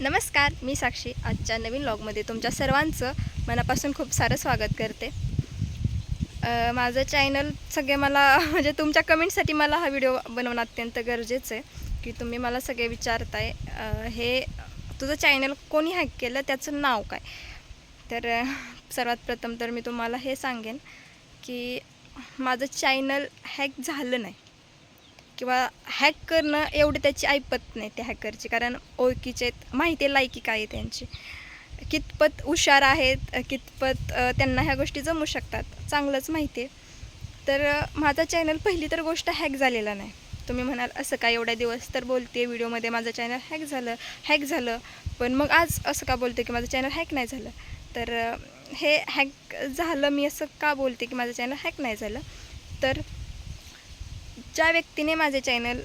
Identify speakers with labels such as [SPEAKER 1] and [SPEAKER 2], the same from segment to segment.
[SPEAKER 1] नमस्कार मी साक्षी. आजच्या नवीन लॉगमध्ये तुमच्या सर्वांचं मनापासून खूप सारं स्वागत करते. माझं चॅनल सगळे मला म्हणजे तुमच्या कमेंटसाठी मला हा व्हिडिओ बनवणं अत्यंत गरजेचं आहे की तुम्ही मला सगळे विचारताय. हे तुझं चॅनल कोणी हॅक केलं त्याचं नाव काय? तर सर्वात प्रथम तर मी तुम्हाला हे सांगेन की माझं चॅनल हॅक झालं नाही. किंवा हॅक करणं एवढी त्याची ऐपत नाही त्या हॅकरची कारण ओळखीचे आहेत, माहिती आहे लायकी काय आहे त्यांची. कितपत हुशार आहेत कितपत त्यांना ह्या गोष्टी जमू शकतात चांगलंच माहिती आहे. तर माझा चॅनल पहिली तर गोष्ट हॅक झालेला नाही. तुम्ही म्हणाल असं काय एवढ्या दिवस तर बोलते व्हिडिओमध्ये माझं चॅनल हॅक झालं हॅक झालं. पण मग आज असं का बोलते की माझं चॅनल हॅक नाही झालं? तर हे हॅक झालं मी असं का बोलते की माझं चॅनल हॅक नाही झालं? तर ज्या व्यक्तीने माझे चॅनल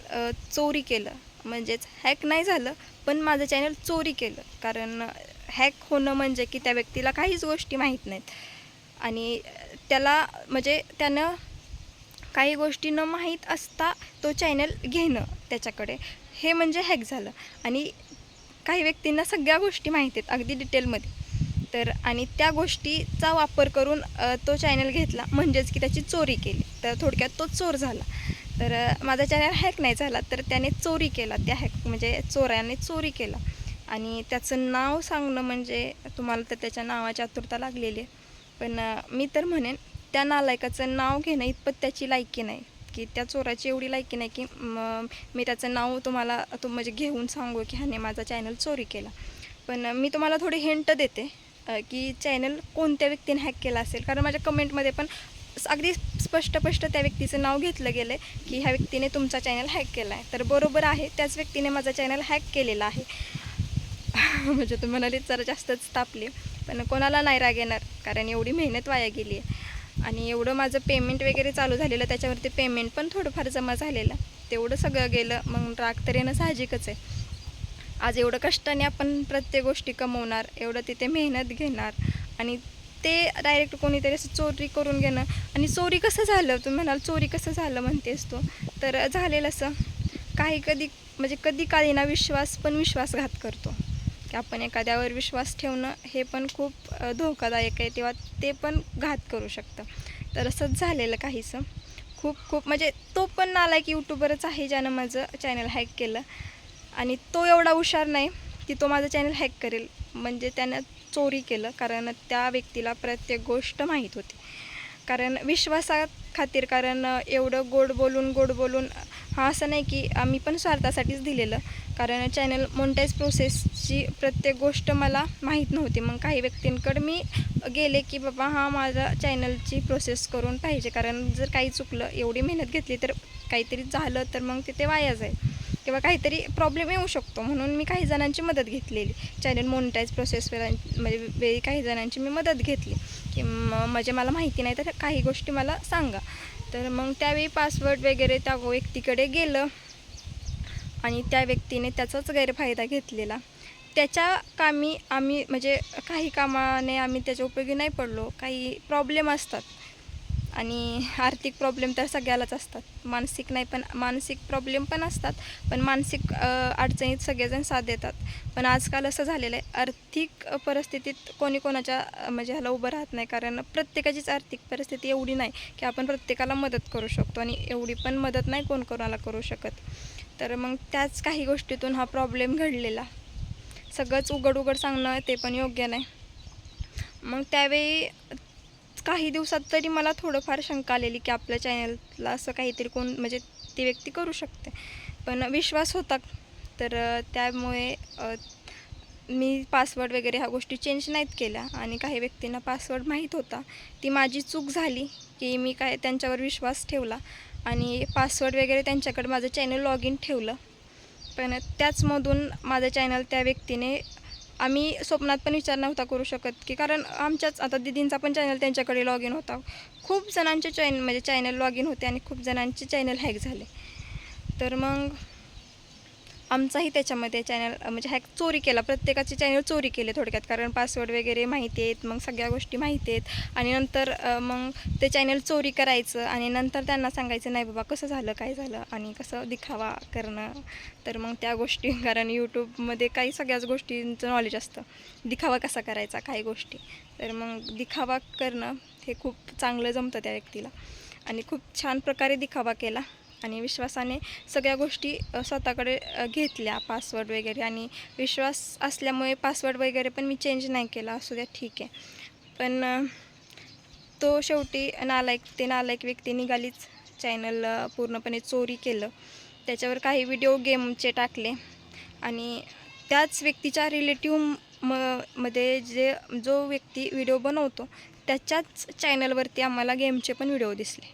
[SPEAKER 1] चोरी केलं म्हणजेच हॅक नाही झालं पण माझं चॅनल चोरी केलं. कारण हॅक होणं म्हणजे की त्या व्यक्तीला काहीच गोष्टी माहीत नाहीत. आणि त्याला म्हणजे त्यानं काही गोष्टी न माहीत असता तो चॅनल घेणं त्याच्याकडे. हे म्हणजे हॅक झालं. आणि काही व्यक्तींना सगळ्या गोष्टी माहीत आहेत अगदी डिटेलमध्ये तर आणि त्या गोष्टीचा वापर करून तो चॅनल घेतला. म्हणजेच की त्याची चोरी केली. तर थोडक्यात तो चोर झाला. तर माझा चॅनल हॅक नाही झाला तर त्याने चोरी केला त्या हॅक म्हणजे चोराने चोरी केला. आणि त्याचं नाव सांगणं म्हणजे तुम्हाला तर त्याच्या नावाची आतुरता लागलेली आहे. पण मी तर म्हणेन त्या नालायकाचं नाव घेणं इतपत त्याची लायकी नाही. की त्या चोराची एवढी लायकी नाही की मी त्याचं नाव तुम्हाला तो म्हणजे घेऊन सांगू की ह्याने माझा चॅनल चोरी केला. पण मी तुम्हाला थोडी हिंट देते की चॅनल कोणत्या व्यक्तीने हॅक केला असेल. कारण माझ्या कमेंटमध्ये पण अगदी स्पष्टपष्ट त्या व्यक्तीचं नाव घेतलं गेलं आहे की ह्या व्यक्तीने तुमचा चॅनल हॅक केला आहे तर बरोबर आहे त्याच व्यक्तीने माझा चॅनल हॅक केलेला आहे. म्हणजे तू म्हणाली जरा जास्तच तापली पण कोणाला नाही राग येणार कारण एवढी मेहनत वाया गेली आहे. आणि एवढं माझं पेमेंट वगैरे चालू झालेलं त्याच्यावरती पेमेंट पण थोडंफार जमा झालेलं. तेवढं सगळं गेलं मग राग तर येणं साहजिकच आहे. आज एवढं कष्टाने आपण प्रत्येक गोष्टी कमवणार एवढं तिथे मेहनत घेणार आणि ते डायरेक्ट कोणीतरी असं चोरी करून घेणं. आणि चोरी कसं झालं? तुम्ही म्हणाल चोरी कसं झालं म्हणतेस तू. तर झालेलं असं. काही कधी म्हणजे कधी काळी ना विश्वास पण विश्वासघात करतो. की आपण एखाद्यावर विश्वास ठेवणं हे पण खूप धोकादायक आहे तेव्हा ते पण घात करू शकतं. तर असंच झालेलं काहीसं. खूप खूप म्हणजे तो पण नालायक यूट्यूबरच आहे ज्यानं माझं चॅनल हॅक केलं. आणि तो एवढा हुशार नाही की तो माझं चॅनल हॅक करेल. म्हणजे त्यानं चोरी केलं कारण त्या व्यक्तीला प्रत्येक गोष्ट माहीत होती. कारण विश्वासात खातीर कारण एवढं गोड बोलून गोड बोलून हा असं नाही की आम्ही पण स्वार्थासाठीच दिलेलं. कारण चॅनल मोनटाईज प्रोसेसची प्रत्येक गोष्ट मला माहीत नव्हती. मग काही व्यक्तींकडे मी गेले की बाबा हा माझा चॅनलची प्रोसेस करून पाहिजे. कारण जर काही चुकलं एवढी मेहनत घेतली तर काहीतरी झालं तर मग तिथे वाया जाईल. किंवा काहीतरी प्रॉब्लेम येऊ शकतो. म्हणून मी काही जणांची मदत घेतलेली. चॅनल मोनिटाईज प्रोसेस म्हणजे वेळी काही जणांची मी मदत घेतली. की म्हणजे मला माहिती नाही तर काही गोष्टी मला सांगा. तर मग त्यावेळी पासवर्ड वगैरे त्या व्यक्तीकडे गेलं. आणि त्या व्यक्तीने त्याचाच गैरफायदा घेतलेला. त्याच्या कामी आम्ही म्हणजे काही कामाने आम्ही त्याच्या उपयोगी नाही पडलो. काही प्रॉब्लेम असतात. आणि आर्थिक प्रॉब्लेम तर सगळ्यालाच असतात. मानसिक नाही पण मानसिक प्रॉब्लेम पण असतात पण मानसिक अडचणीत सगळेजण साथ देतात. पण आजकाल असं झालेलं आहे आर्थिक परिस्थितीत कोणी कोणाच्या म्हणजे ह्याला उभं राहत नाही कारण प्रत्येकाचीच आर्थिक परिस्थिती एवढी नाही की आपण प्रत्येकाला मदत करू शकतो आणि एवढी पण मदत नाही कोण कोणाला करू शकत. तर मग त्याच काही गोष्टीतून हा प्रॉब्लेम घडलेला. सगळंच उघड उघड सांगणं ते पण योग्य नाही. मग त्यावेळी काही दिवसात तरी मला थोडंफार शंका आलेली की आपल्या चॅनलला असं काहीतरी कोण म्हणजे ती व्यक्ती करू शकते. पण विश्वास होता. तर त्यामुळे मी पासवर्ड वगैरे ह्या गोष्टी चेंज नाहीत केल्या. आणि काही व्यक्तींना पासवर्ड माहीत होता. ती माझी चूक झाली की मी काय त्यांच्यावर विश्वास ठेवला. आणि पासवर्ड वगैरे त्यांच्याकडे माझं चॅनल लॉग इन ठेवलं. पण त्याचमधून माझं चॅनल त्या व्यक्तीने आम्ही स्वप्नात पण विचार नव्हता करू शकत की कारण आमच्याच आता दिदींचा पण चॅनल त्यांच्याकडे लॉग इन होता. खूप जणांचे चॅन म्हणजे चॅनल लॉग इन होते आणि खूप जणांचे चॅनल हॅक झाले. तर मग आमचाही त्याच्यामध्ये चॅनल म्हणजे हॅक चोरी केला. प्रत्येकाचे चॅनल चोरी केले थोडक्यात. कारण पासवर्ड वगैरे माहिती आहेत मग सगळ्या गोष्टी माहिती आहेत. आणि नंतर मग ते चॅनल चोरी करायचं आणि नंतर त्यांना सांगायचं नाही बाबा कसं झालं काय झालं? आणि कसं दिखावा करणं? तर मग त्या गोष्टी कारण यूट्यूबमध्ये काही सगळ्याच गोष्टींचं नॉलेज असतं. दिखावा कसा करायचा? काही गोष्टी? तर मग दिखावा करणं हे खूप चांगलं जमतं त्या व्यक्तीला. आणि खूप छान प्रकारे दिखावा केला. आणि विश्वासाने सगळ्या गोष्टी स्वतःकडे घेतल्या पासवर्ड वगैरे. आणि विश्वास असल्यामुळे पासवर्ड वगैरे पण मी चेंज नाही केला असू द्या ठीक आहे. पण तो शेवटी नालायक ते नालायक व्यक्ती निघालीच. चॅनल पूर्णपणे चोरी केलं. त्याच्यावर काही व्हिडिओ गेमचे टाकले. आणि त्याच व्यक्तीच्या रिलेटिव्ह म मध्ये जे जो व्यक्ती व्हिडिओ बनवतो त्याच्याच चॅनलवरती आम्हाला गेमचे पण व्हिडिओ दिसले.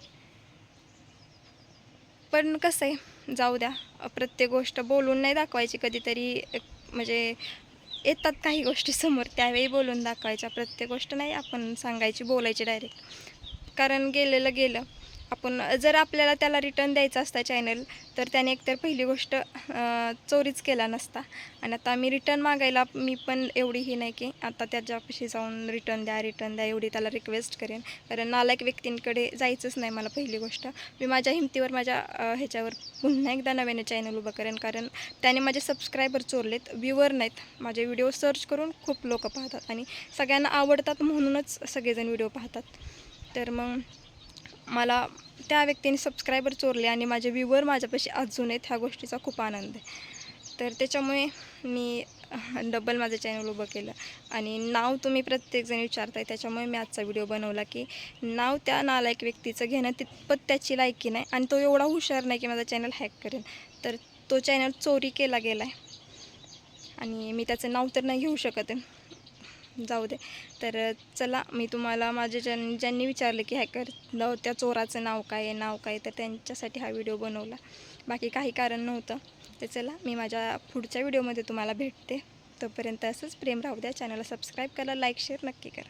[SPEAKER 1] पण कसं आहे जाऊ द्या. प्रत्येक गोष्ट बोलून नाही दाखवायची कधीतरी. म्हणजे येतात काही गोष्टी समोर त्यावेळी बोलून दाखवायच्या. प्रत्येक गोष्ट नाही आपण सांगायची बोलायची डायरेक्ट कारण गेलेलं गेलं. आपण जर आपल्याला त्याला रिटर्न द्यायचा असता चॅनल तर त्याने एकतर पहिली गोष्ट चोरीच केला नसता. आणि आता मी रिटर्न मागायला मी पण एवढी ही नाही की आता त्याच्यापाशी जाऊन रिटर्न द्या रिटर्न द्या एवढी त्याला रिक्वेस्ट करेन. कारण नालायक व्यक्तींकडे जायचंच नाही मला पहिली गोष्ट. मी माझ्या हिमतीवर माझ्या ह्याच्यावर पुन्हा एकदा नव्याने चॅनल उभं करेन. कारण त्याने माझे सबस्क्रायबर चोरलेत व्ह्यूवर नाहीत. माझे व्हिडिओ सर्च करून खूप लोक पाहतात. आणि सगळ्यांना आवडतात म्हणूनच सगळेजण व्हिडिओ पाहतात. तर मग मला त्या व्यक्तीने सबस्क्रायबर चोरले आणि माझे व्ह्यूवर माझ्यापाशी अजून आहेत ह्या गोष्टीचा खूप आनंद आहे. तर त्याच्यामुळे मी डबल माझं चॅनल उभं केलं. आणि नाव तुम्ही प्रत्येकजण विचारताय त्याच्यामुळे मी आजचा व्हिडिओ बनवला की नाव त्या नालायक व्यक्तीचं घेणं तितपत त्याची लायकी नाही आणि तो एवढा हुशार नाही की माझा चॅनल हॅक करेल. तर तो चॅनल चोरी केला गेला आहे आणि मी त्याचं नाव तर नाही घेऊ शकत आहे. जाऊ दे. तर चला मी तुम्हाला माझे ज्यां ज्यांनी विचारलं की हॅकर त्या चोराचं नाव काय आहे नाव काय तर त्यांच्यासाठी हा व्हिडिओ बनवला. बाकी काही कारण नव्हतं. तर चला मी माझ्या पुढच्या व्हिडिओमध्ये तुम्हाला भेटते. तोपर्यंत असंच प्रेम राहू द्या. चॅनलला सबस्क्राईब करा लाईक शेअर नक्की करा.